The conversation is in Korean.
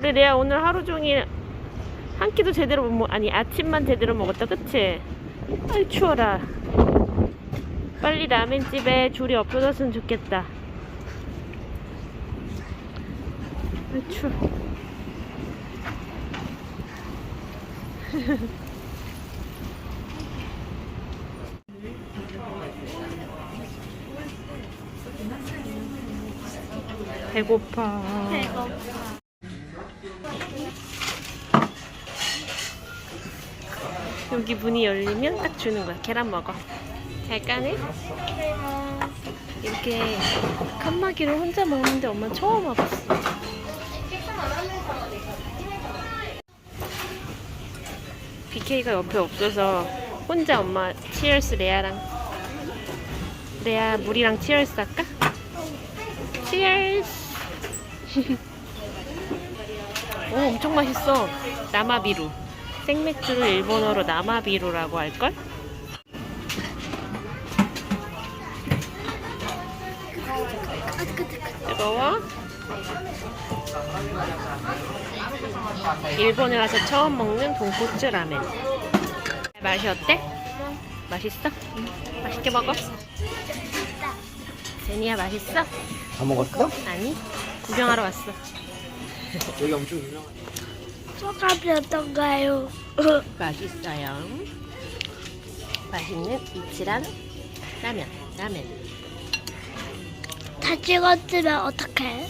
우리 레아 오늘 하루 종일 한 끼도 제대로 못 먹, 아니 아침만 제대로 먹었다. 그치? 아이 추워라. 빨리 라멘집에 줄이 없어졌으면 좋겠다. 아이 추워. 배고파 여기 문이 열리면 딱 주는 거야. 계란 먹어. 잘 까네? 이렇게 칸막이를 혼자 먹는데 엄마 처음 와봤어. BK가 옆에 없어서 혼자 엄마 치얼스 레아랑 레아 물이랑 치얼스 할까? 치얼스 오 엄청 맛있어 나마비루 생맥주를 일본어로 나마비루라고 할걸? 뜨거워? 일본에 와서 처음 먹는 돈코츠 라멘 맛이 어때? 맛있어? 응. 맛있게 먹어? 제니야 맛있어? 다 먹었어? 아니 구경하러 왔어 여기 엄청 유명하네. 소감이 어떤가요? 맛있어요. 맛있는 이치란 라면. 라면. 다 찍었으면 어떡해?